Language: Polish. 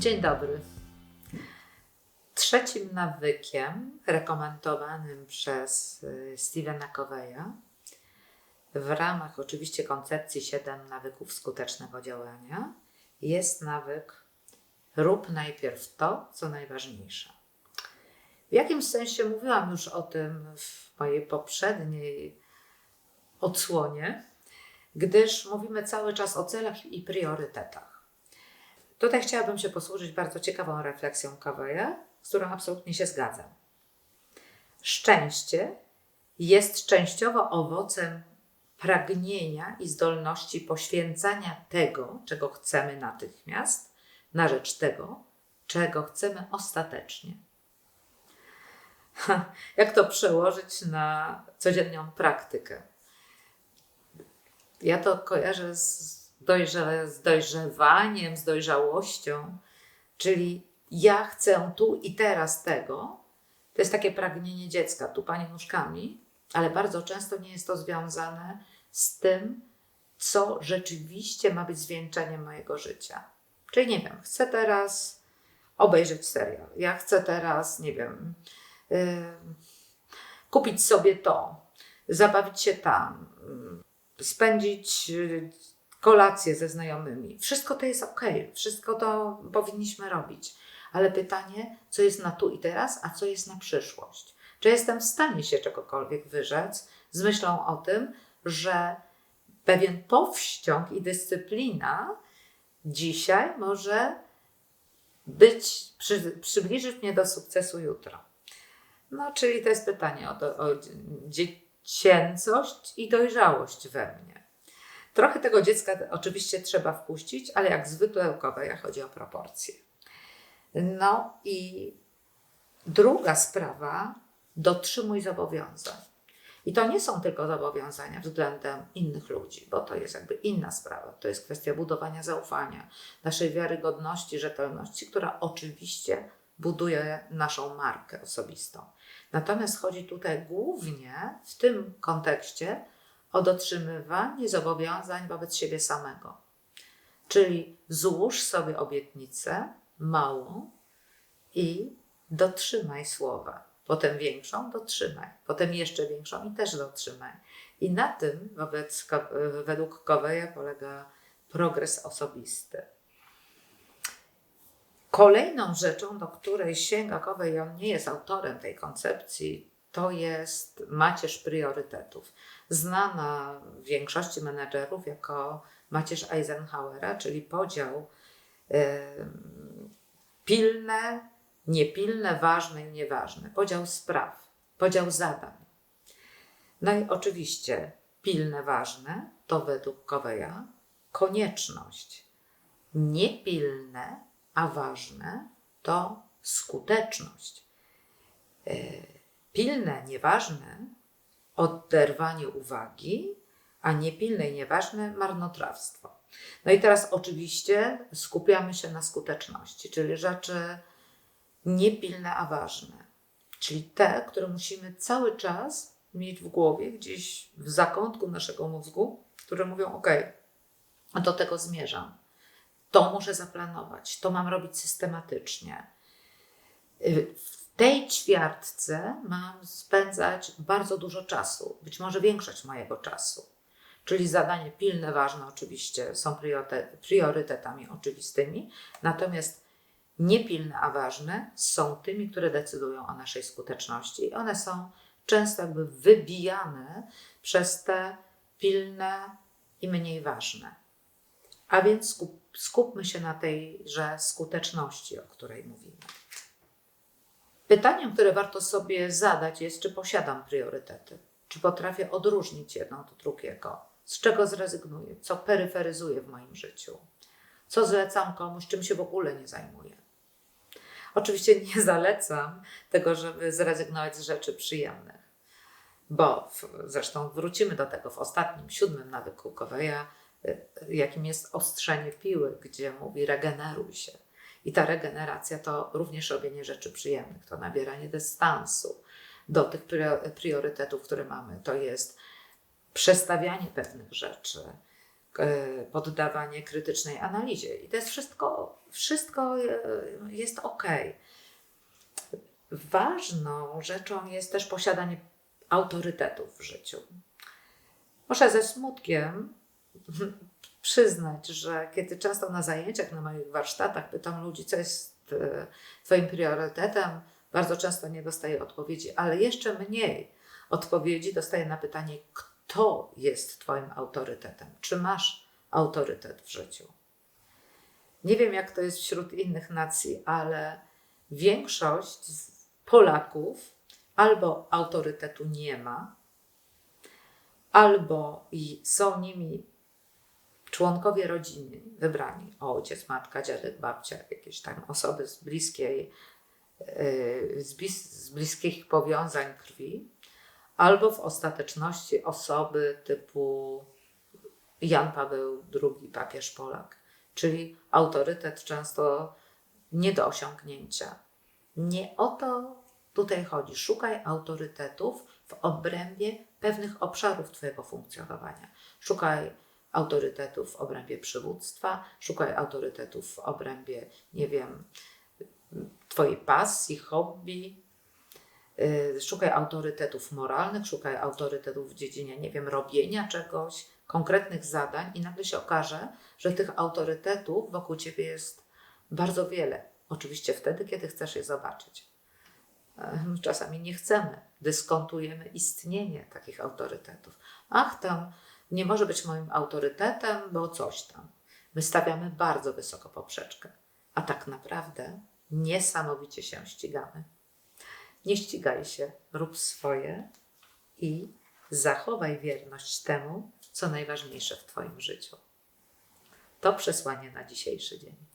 Dzień dobry. Trzecim nawykiem rekomendowanym przez y, Stevena Coveya w ramach oczywiście koncepcji 7 nawyków skutecznego działania jest nawyk rób najpierw to, co najważniejsze. W jakimś sensie mówiłam już o tym w mojej poprzedniej odsłonie, gdyż mówimy cały czas o celach i priorytetach. Tutaj chciałabym się posłużyć bardzo ciekawą refleksją Kaweja, z którą absolutnie się zgadzam. Szczęście jest częściowo owocem pragnienia i zdolności poświęcania tego, czego chcemy natychmiast, na rzecz tego, czego chcemy ostatecznie. Jak to przełożyć na codzienną praktykę? Ja to kojarzę z, dojrze, z dojrzewaniem, z dojrzałością, czyli ja chcę tu i teraz tego. To jest takie pragnienie dziecka, tu pani nóżkami, ale bardzo często nie jest to związane z tym, co rzeczywiście ma być zwieńczeniem mojego życia. Czyli nie wiem, chcę teraz obejrzeć serial, ja chcę teraz, nie wiem, yy, kupić sobie to, zabawić się tam, spędzić kolację ze znajomymi. Wszystko to jest ok, wszystko to powinniśmy robić. Ale pytanie, co jest na tu i teraz, a co jest na przyszłość? Czy jestem w stanie się czegokolwiek wyrzec z myślą o tym, że pewien powściąg i dyscyplina dzisiaj może być, przy, przybliżyć mnie do sukcesu jutro. No, czyli to jest pytanie o, o dziecięcość i dojrzałość we mnie. Trochę tego dziecka oczywiście trzeba wpuścić, ale jak zwykle u Koweja chodzi o proporcje. No i druga sprawa, dotrzymuj zobowiązań. I to nie są tylko zobowiązania względem innych ludzi, bo to jest jakby inna sprawa. To jest kwestia budowania zaufania, naszej wiarygodności, rzetelności, która oczywiście buduje naszą markę osobistą. Natomiast chodzi tutaj głównie w tym kontekście o dotrzymywanie zobowiązań wobec siebie samego. Czyli złóż sobie obietnicę małą i dotrzymaj słowa. Potem większą dotrzymaj, potem jeszcze większą i też dotrzymaj. I na tym wobec, według Coveya polega progres osobisty. Kolejną rzeczą, do której sięga Covey, on nie jest autorem tej koncepcji, to jest macierz priorytetów. Znana w większości menedżerów jako macierz Eisenhowera, czyli podział pilne, niepilne, ważne i nieważne. Podział spraw, podział zadań. No i oczywiście pilne, ważne to według Coveya konieczność. Niepilne, a ważne to skuteczność. E, pilne, nieważne oderwanie uwagi, a niepilne i nieważne marnotrawstwo. No i teraz oczywiście skupiamy się na skuteczności, czyli rzeczy niepilne, a ważne. Czyli te, które musimy cały czas mieć w głowie, gdzieś w zakątku naszego mózgu, które mówią: OK, do tego zmierzam. To muszę zaplanować, to mam robić systematycznie. Tej ćwiartce mam spędzać bardzo dużo czasu, być może większość mojego czasu. Czyli zadanie pilne, ważne oczywiście są priorytetami oczywistymi, natomiast niepilne, a ważne są tymi, które decydują o naszej skuteczności. I one są często jakby wybijane przez te pilne i mniej ważne. A więc skup, skupmy się na tejże skuteczności, o której mówimy. Pytaniem, które warto sobie zadać jest, czy posiadam priorytety, czy potrafię odróżnić jedno od drugiego, z czego zrezygnuję, co peryferyzuję w moim życiu, co zlecam komuś, czym się w ogóle nie zajmuję. Oczywiście nie zalecam tego, żeby zrezygnować z rzeczy przyjemnych, bo w, zresztą wrócimy do tego w ostatnim, siódmym nawyku Coveya, y, jakim jest ostrzenie piły, gdzie mówi regeneruj się. I ta regeneracja to również robienie rzeczy przyjemnych, to nabieranie dystansu do tych priorytetów, które mamy. To jest przestawianie pewnych rzeczy, e, poddawanie krytycznej analizie. I to jest wszystko, wszystko e, jest ok. Ważną rzeczą jest też posiadanie autorytetów w życiu. Muszę ze smutkiem przyznać, że kiedy często na zajęciach, na moich warsztatach pytam ludzi, co jest e, Twoim priorytetem, bardzo często nie dostaję odpowiedzi, ale jeszcze mniej odpowiedzi dostaję na pytanie, kto jest Twoim autorytetem? Czy masz autorytet w życiu? Nie wiem, jak to jest wśród innych nacji, ale większość Polaków albo autorytetu nie ma, albo są nimi członkowie rodziny wybrani, ojciec, matka, dziadek, babcia, jakieś tam osoby z bliskiej, yy, z, blis, z bliskich powiązań krwi, albo w ostateczności osoby typu Jan Paweł II, papież Polak, czyli autorytet często nie do osiągnięcia. Nie o to tutaj chodzi. Szukaj autorytetów w obrębie pewnych obszarów Twojego funkcjonowania. Szukaj autorytetów w obrębie przywództwa, szukaj autorytetów w obrębie, nie wiem, Twojej pasji, hobby, yy, szukaj autorytetów moralnych, szukaj autorytetów w dziedzinie, nie wiem, robienia czegoś, konkretnych zadań, i nagle się okaże, że tych autorytetów wokół Ciebie jest bardzo wiele. Oczywiście wtedy, kiedy chcesz je zobaczyć. Yy, Czasami nie chcemy, dyskontujemy istnienie takich autorytetów. Ach, tam nie może być moim autorytetem, bo coś tam. My stawiamy bardzo wysoko poprzeczkę, a tak naprawdę niesamowicie się ścigamy. Nie ścigaj się, rób swoje i zachowaj wierność temu, co najważniejsze w Twoim życiu. To przesłanie na dzisiejszy dzień.